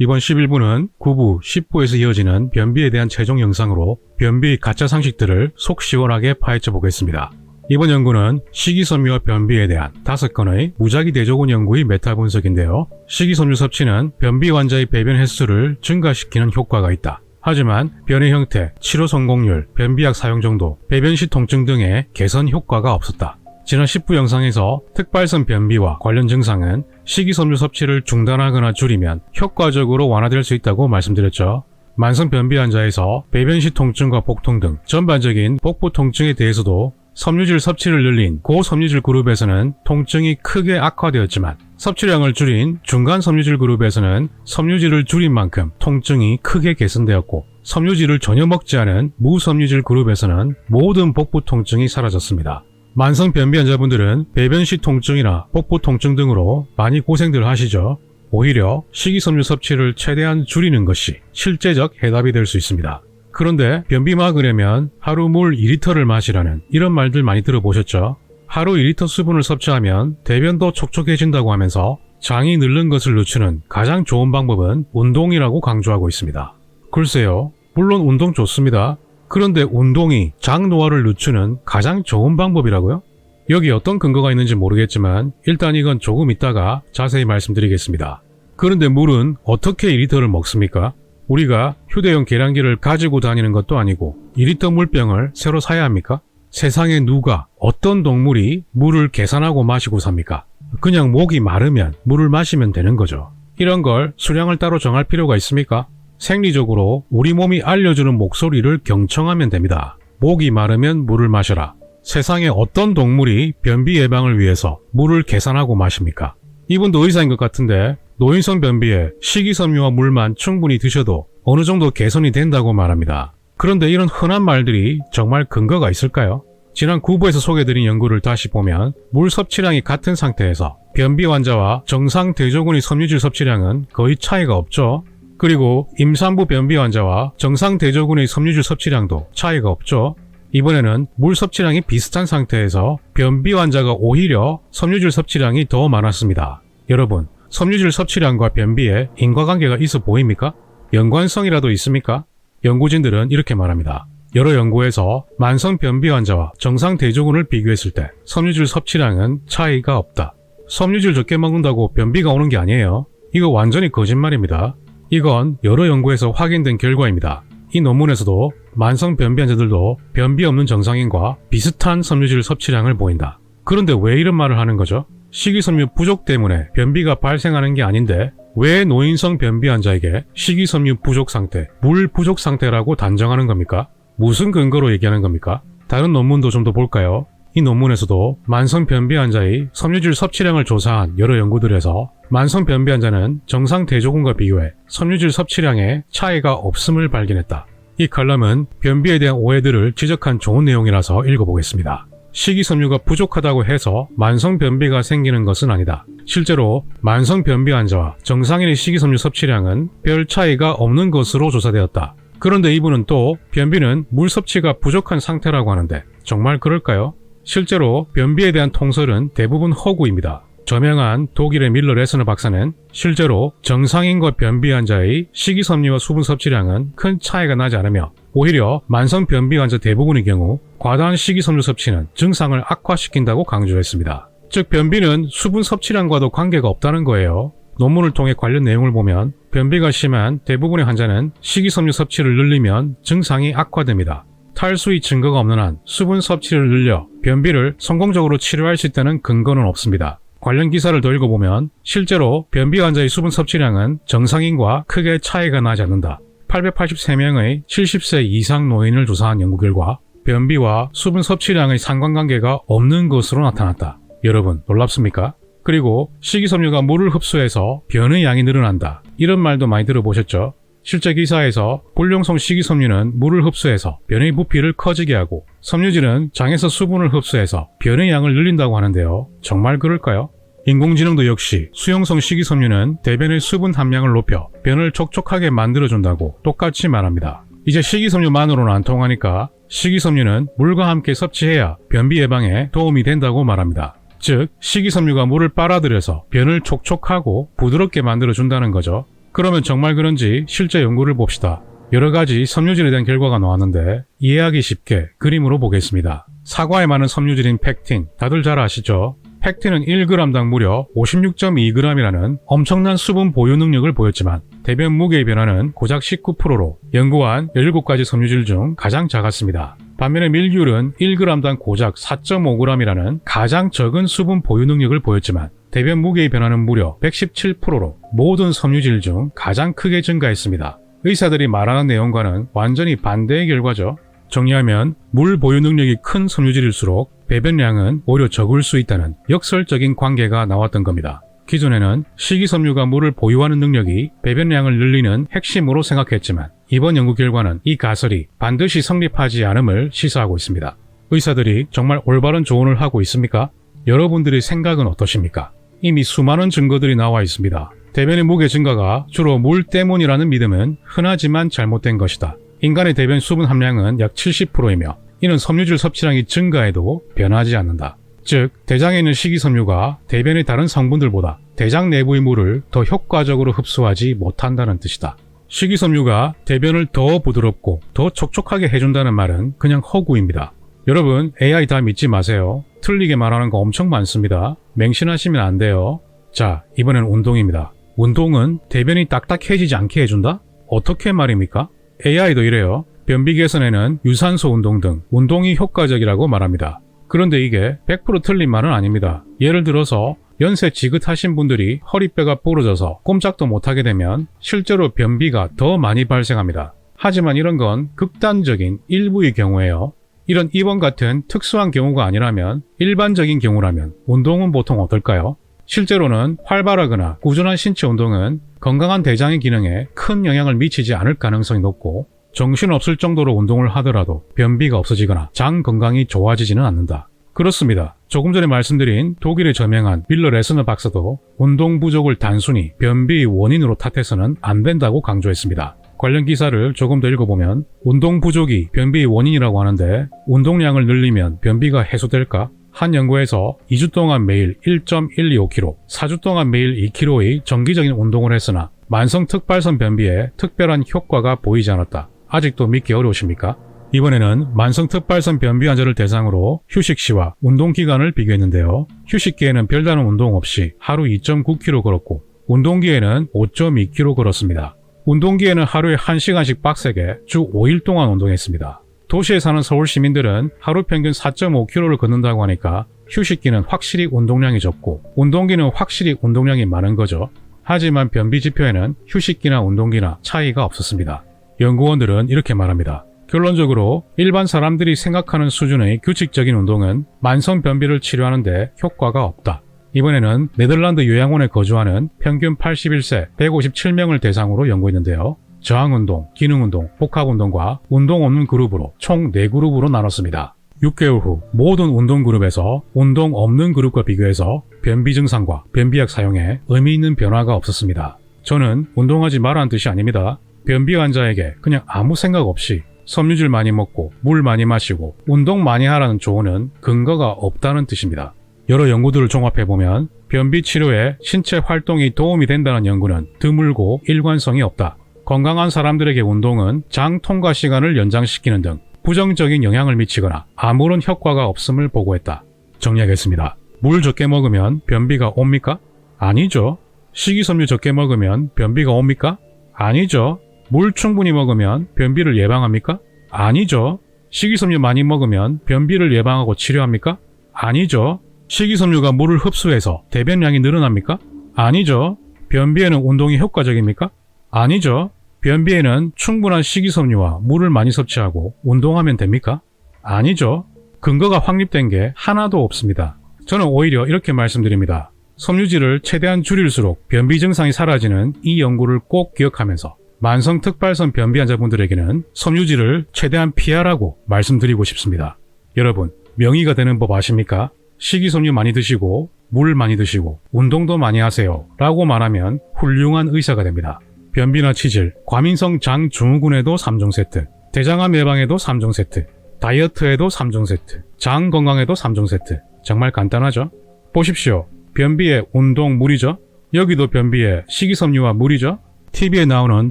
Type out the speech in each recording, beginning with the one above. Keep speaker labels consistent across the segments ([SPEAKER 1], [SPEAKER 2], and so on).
[SPEAKER 1] 이번 11부는 9부, 10부에서 이어지는 변비에 대한 최종 영상으로 변비 가짜 상식들을 속 시원하게 파헤쳐 보겠습니다. 이번 연구는 식이섬유와 변비에 대한 다섯 건의 무작위 대조군 연구의 메타 분석인데요. 식이섬유 섭취는 변비 환자의 배변 횟수를 증가시키는 효과가 있다. 하지만 변의 형태, 치료 성공률, 변비약 사용 정도, 배변 시 통증 등의 개선 효과가 없었다. 지난 10부 영상에서 특발성 변비와 관련 증상은 식이섬유 섭취를 중단하거나 줄이면 효과적으로 완화될 수 있다고 말씀드렸죠. 만성 변비 환자에서 배변 시 통증과 복통 등 전반적인 복부 통증에 대해서도 섬유질 섭취를 늘린 고섬유질 그룹에서는 통증이 크게 악화되었지만 섭취량을 줄인 중간 섬유질 그룹에서는 섬유질을 줄인 만큼 통증이 크게 개선되었고 섬유질을 전혀 먹지 않은 무섬유질 그룹에서는 모든 복부 통증이 사라졌습니다. 만성 변비 환자분들은 배변 시 통증이나 복부 통증 등으로 많이 고생들 하시죠. 오히려 식이섬유 섭취를 최대한 줄이는 것이 실제적 해답이 될 수 있습니다. 그런데 변비 막으려면 하루 물 2리터를 마시라는 이런 말들 많이 들어보셨죠? 하루 2리터 수분을 섭취하면 대변도 촉촉해진다고 하면서 장이 늘는 것을 늦추는 가장 좋은 방법은 운동이라고 강조하고 있습니다. 글쎄요, 물론 운동 좋습니다. 그런데 운동이 장 노화를 늦추는 가장 좋은 방법이라고요? 여기 어떤 근거가 있는지 모르겠지만 일단 이건 조금 있다가 자세히 말씀드리겠습니다. 그런데 물은 어떻게 2리터를 먹습니까? 우리가 휴대용 계량기를 가지고 다니는 것도 아니고 2리터 물병을 새로 사야 합니까? 세상에 누가 어떤 동물이 물을 계산하고 마시고 삽니까? 그냥 목이 마르면 물을 마시면 되는 거죠. 이런 걸 수량을 따로 정할 필요가 있습니까? 생리적으로 우리 몸이 알려주는 목소리를 경청하면 됩니다. 목이 마르면 물을 마셔라. 세상에 어떤 동물이 변비 예방을 위해서 물을 계산하고 마십니까? 이분도 의사인 것 같은데 노인성 변비에 식이섬유와 물만 충분히 드셔도 어느 정도 개선이 된다고 말합니다. 그런데 이런 흔한 말들이 정말 근거가 있을까요? 지난 9부에서 소개드린 연구를 다시 보면 물 섭취량이 같은 상태에서 변비 환자와 정상 대조군의 섬유질 섭취량은 거의 차이가 없죠. 그리고 임산부 변비 환자와 정상 대조군의 섬유질 섭취량도 차이가 없죠. 이번에는 물 섭취량이 비슷한 상태에서 변비 환자가 오히려 섬유질 섭취량이 더 많았습니다. 여러분, 섬유질 섭취량과 변비에 인과관계가 있어 보입니까? 연관성이라도 있습니까? 연구진들은 이렇게 말합니다. 여러 연구에서 만성 변비 환자와 정상 대조군을 비교했을 때 섬유질 섭취량은 차이가 없다. 섬유질 적게 먹는다고 변비가 오는 게 아니에요. 이거 완전히 거짓말입니다. 이건 여러 연구에서 확인된 결과입니다. 이 논문에서도 만성 변비 환자들도 변비 없는 정상인과 비슷한 섬유질 섭취량을 보인다. 그런데 왜 이런 말을 하는 거죠? 식이섬유 부족 때문에 변비가 발생하는 게 아닌데 왜 노인성 변비 환자에게 식이섬유 부족 상태, 물 부족 상태라고 단정하는 겁니까? 무슨 근거로 얘기하는 겁니까? 다른 논문도 좀 더 볼까요? 이 논문에서도 만성 변비 환자의 섬유질 섭취량을 조사한 여러 연구들에서 만성 변비 환자는 정상 대조군과 비교해 섬유질 섭취량에 차이가 없음을 발견했다. 이 칼럼은 변비에 대한 오해들을 지적한 좋은 내용이라서 읽어보겠습니다. 식이섬유가 부족하다고 해서 만성 변비가 생기는 것은 아니다. 실제로 만성 변비 환자와 정상인의 식이섬유 섭취량은 별 차이가 없는 것으로 조사되었다. 그런데 이분은 또 변비는 물 섭취가 부족한 상태라고 하는데 정말 그럴까요? 실제로 변비에 대한 통설은 대부분 허구입니다. 저명한 독일의 밀러 레스너 박사는 실제로 정상인과 변비 환자의 식이섬유와 수분 섭취량은 큰 차이가 나지 않으며 오히려 만성 변비 환자 대부분의 경우 과다한 식이섬유 섭취는 증상을 악화시킨다고 강조했습니다. 즉 변비는 수분 섭취량과도 관계가 없다는 거예요. 논문을 통해 관련 내용을 보면 변비가 심한 대부분의 환자는 식이섬유 섭취를 늘리면 증상이 악화됩니다. 탈수의 증거가 없는 한 수분 섭취를 늘려 변비를 성공적으로 치료할 수 있다는 근거는 없습니다. 관련 기사를 더 읽어보면 실제로 변비 환자의 수분 섭취량은 정상인과 크게 차이가 나지 않는다. 883명의 70세 이상 노인을 조사한 연구 결과 변비와 수분 섭취량의 상관관계가 없는 것으로 나타났다. 여러분 놀랍습니까? 그리고 식이섬유가 물을 흡수해서 변의 양이 늘어난다. 이런 말도 많이 들어보셨죠? 실제 기사에서 불용성 식이섬유는 물을 흡수해서 변의 부피를 커지게 하고 섬유질은 장에서 수분을 흡수해서 변의 양을 늘린다고 하는데요. 정말 그럴까요? 인공지능도 역시 수용성 식이섬유는 대변의 수분 함량을 높여 변을 촉촉하게 만들어준다고 똑같이 말합니다. 이제 식이섬유만으로는 안 통하니까 식이섬유는 물과 함께 섭취해야 변비 예방에 도움이 된다고 말합니다. 즉, 식이섬유가 물을 빨아들여서 변을 촉촉하고 부드럽게 만들어준다는 거죠. 그러면 정말 그런지 실제 연구를 봅시다. 여러 가지 섬유질에 대한 결과가 나왔는데 이해하기 쉽게 그림으로 보겠습니다. 사과에 많은 섬유질인 팩틴, 다들 잘 아시죠? 팩틴은 1g당 무려 56.2g이라는 엄청난 수분 보유 능력을 보였지만 대변 무게의 변화는 고작 19%로 연구한 17가지 섬유질 중 가장 작았습니다. 반면에 밀귤은 1g당 고작 4.5g이라는 가장 적은 수분 보유 능력을 보였지만 대변 무게의 변화는 무려 117%로 모든 섬유질 중 가장 크게 증가했습니다. 의사들이 말하는 내용과는 완전히 반대의 결과죠. 정리하면 물 보유 능력이 큰 섬유질일수록 배변량은 오히려 적을 수 있다는 역설적인 관계가 나왔던 겁니다. 기존에는 식이섬유가 물을 보유하는 능력이 배변량을 늘리는 핵심으로 생각했지만 이번 연구 결과는 이 가설이 반드시 성립하지 않음을 시사하고 있습니다. 의사들이 정말 올바른 조언을 하고 있습니까? 여러분들의 생각은 어떠십니까? 이미 수많은 증거들이 나와 있습니다. 대변의 무게 증가가 주로 물 때문이라는 믿음은 흔하지만 잘못된 것이다. 인간의 대변 수분 함량은 약 70%이며 이는 섬유질 섭취량이 증가해도 변하지 않는다. 즉, 대장에 있는 식이섬유가 대변의 다른 성분들보다 대장 내부의 물을 더 효과적으로 흡수하지 못한다는 뜻이다. 식이섬유가 대변을 더 부드럽고 더 촉촉하게 해준다는 말은 그냥 허구입니다. 여러분, AI 다 믿지 마세요. 틀리게 말하는 거 엄청 많습니다. 맹신하시면 안 돼요. 자, 이번엔 운동입니다. 운동은 대변이 딱딱해지지 않게 해준다? 어떻게 말입니까? AI도 이래요. 변비 개선에는 유산소 운동 등 운동이 효과적이라고 말합니다. 그런데 이게 100% 틀린 말은 아닙니다. 예를 들어서 연세 지긋하신 분들이 허리뼈가 부러져서 꼼짝도 못하게 되면 실제로 변비가 더 많이 발생합니다. 하지만 이런 건 극단적인 일부의 경우예요. 이런 입원 같은 특수한 경우가 아니라면 일반적인 경우라면 운동은 보통 어떨까요? 실제로는 활발하거나 꾸준한 신체 운동은 건강한 대장의 기능에 큰 영향을 미치지 않을 가능성이 높고 정신없을 정도로 운동을 하더라도 변비가 없어지거나 장 건강이 좋아지지는 않는다. 그렇습니다. 조금 전에 말씀드린 독일의 저명한 밀러 레스너 박사도 운동 부족을 단순히 변비의 원인으로 탓해서는 안 된다고 강조했습니다. 관련 기사를 조금 더 읽어보면 운동 부족이 변비의 원인이라고 하는데 운동량을 늘리면 변비가 해소될까? 한 연구에서 2주 동안 매일 1.125kg, 4주 동안 매일 2kg의 정기적인 운동을 했으나 만성 특발성 변비에 특별한 효과가 보이지 않았다. 아직도 믿기 어려우십니까? 이번에는 만성 특발성 변비 환자를 대상으로 휴식 시와 운동 기간을 비교했는데요. 휴식기에는 별다른 운동 없이 하루 2.9km 걸었고 운동기에는 5.2km 걸었습니다. 운동기에는 하루에 1시간씩 빡세게 주 5일 동안 운동했습니다. 도시에 사는 서울 시민들은 하루 평균 4.5km를 걷는다고 하니까 휴식기는 확실히 운동량이 적고 운동기는 확실히 운동량이 많은 거죠. 하지만 변비 지표에는 휴식기나 운동기나 차이가 없었습니다. 연구원들은 이렇게 말합니다. 결론적으로 일반 사람들이 생각하는 수준의 규칙적인 운동은 만성 변비를 치료하는데 효과가 없다. 이번에는 네덜란드 요양원에 거주하는 평균 81세 157명을 대상으로 연구했는데요. 저항운동, 기능운동, 복합운동과 운동 없는 그룹으로 총 4그룹으로 나눴습니다. 6개월 후 모든 운동 그룹에서 운동 없는 그룹과 비교해서 변비 증상과 변비약 사용에 의미 있는 변화가 없었습니다. 저는 운동하지 말라는 뜻이 아닙니다. 변비 환자에게 그냥 아무 생각 없이 섬유질 많이 먹고 물 많이 마시고 운동 많이 하라는 조언은 근거가 없다는 뜻입니다. 여러 연구들을 종합해 보면 변비 치료에 신체 활동이 도움이 된다는 연구는 드물고 일관성이 없다. 건강한 사람들에게 운동은 장 통과 시간을 연장시키는 등 부정적인 영향을 미치거나 아무런 효과가 없음을 보고했다. 정리하겠습니다. 물 적게 먹으면 변비가 옵니까? 아니죠. 식이섬유 적게 먹으면 변비가 옵니까? 아니죠. 물 충분히 먹으면 변비를 예방합니까? 아니죠. 식이섬유 많이 먹으면 변비를 예방하고 치료합니까? 아니죠. 식이섬유가 물을 흡수해서 대변량이 늘어납니까? 아니죠. 변비에는 운동이 효과적입니까? 아니죠. 변비에는 충분한 식이섬유와 물을 많이 섭취하고 운동하면 됩니까? 아니죠. 근거가 확립된 게 하나도 없습니다. 저는 오히려 이렇게 말씀드립니다. 섬유질을 최대한 줄일수록 변비 증상이 사라지는 이 연구를 꼭 기억하면서 만성 특발성 변비 환자분들에게는 섬유질을 최대한 피하라고 말씀드리고 싶습니다. 여러분, 명의가 되는 법 아십니까? 식이섬유 많이 드시고 물 많이 드시고 운동도 많이 하세요 라고 말하면 훌륭한 의사가 됩니다. 변비나 치질, 과민성 장 증후군에도 3종 세트, 대장암 예방에도 3종 세트, 다이어트에도 3종 세트, 장 건강에도 3종 세트. 정말 간단하죠? 보십시오. 변비에 운동 물이죠? 여기도 변비에 식이섬유와 물이죠? TV에 나오는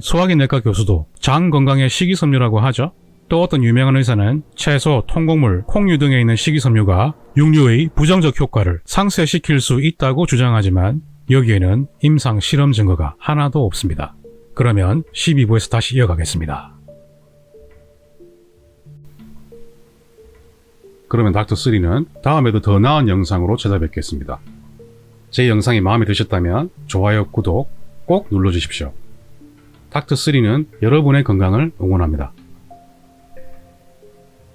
[SPEAKER 1] 소화기내과 교수도 장 건강의 식이섬유라고 하죠. 또 어떤 유명한 의사는 채소, 통곡물, 콩류 등에 있는 식이섬유가 육류의 부정적 효과를 상쇄시킬 수 있다고 주장하지만 여기에는 임상 실험 증거가 하나도 없습니다. 그러면 12부에서 다시 이어가겠습니다. 그러면 닥터3는 다음에도 더 나은 영상으로 찾아뵙겠습니다. 제 영상이 마음에 드셨다면 좋아요, 구독 꼭 눌러주십시오. 닥터3는 여러분의 건강을 응원합니다.